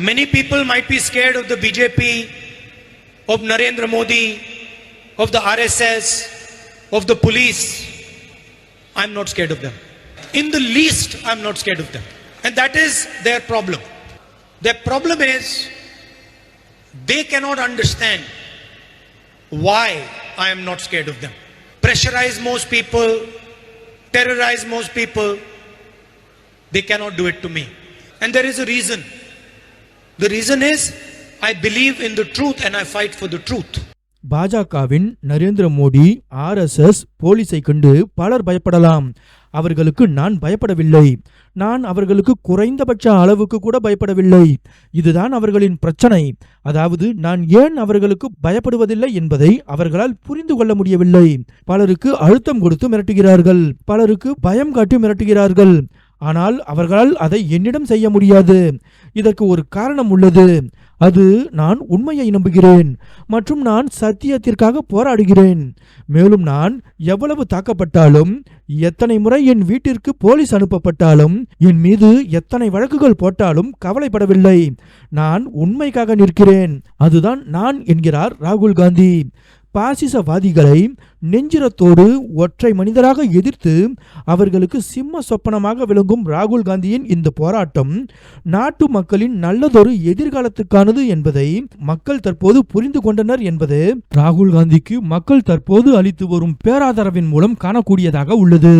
Many people might be scared of the BJP, of Narendra Modi, of the RSS, of the police. I'm not scared of them. In the least, I'm not scared of them. And that is their problem. Their problem is they cannot understand why I am not scared of them. Pressurize most people, terrorize most people. They cannot do it to me. And there is a reason. The reason is I believe in the truth and I fight for the truth. பாஜகவின் Narendra Modi RSS போலீஸை கண்டு பலர் பயப்படலாம். அவர்களுக்கு நான் பயப்படவில்லை. நான் அவர்களுக்கு குறைந்தபட்ச அளவுக்கு கூட பயப்படவில்லை. இதுதான் அவர்களின் பிரச்சனை. அதாவது நான் ஏன் அவர்களுக்கு பயப்படுவதில்லை என்பதை அவர்களால் புரிந்து கொள்ள முடியவில்லை. பலருக்கு அழுத்தம் கொடுத்து மிரட்டுகிறார்கள். பலருக்கு பயம் காட்டி மிரட்டுகிறார்கள். ஆனால் அவர்களால் அதை என்னிடம் செய்ய முடியாது. இதற்கு ஒரு காரணம் உள்ளது. அது நான் உண்மையை நம்புகிறேன் மற்றும் நான் சத்தியத்திற்காக போராடுகிறேன். மேலும் நான் எவ்வளவு தாக்கப்பட்டாலும் எத்தனை முறை என் வீட்டிற்கு போலீஸ் அனுப்பப்பட்டாலும் என் மீது எத்தனை வழக்குகள் போட்டாலும் கவலைப்படவில்லை. நான் உண்மைக்காக நிற்கிறேன். அதுதான் நான் என்கிறார் ராகுல் காந்தி. பாசிசவாதிகளை நெஞ்சிரத்தோடு ஒற்றை மனிதராக எதிர்த்து அவர்களுக்கு சிம்ம சொப்பனமாக விளங்கும் ராகுல் காந்தியின் இந்த போராட்டம் நாட்டு மக்களின் நல்லதொரு எதிர்காலத்துக்கானது என்பதை மக்கள் தற்போது புரிந்து கொண்டனர் என்பது ராகுல் காந்திக்கு மக்கள் தற்போது அளித்து வரும் பேராதரவின் மூலம் காணக்கூடியதாக உள்ளது.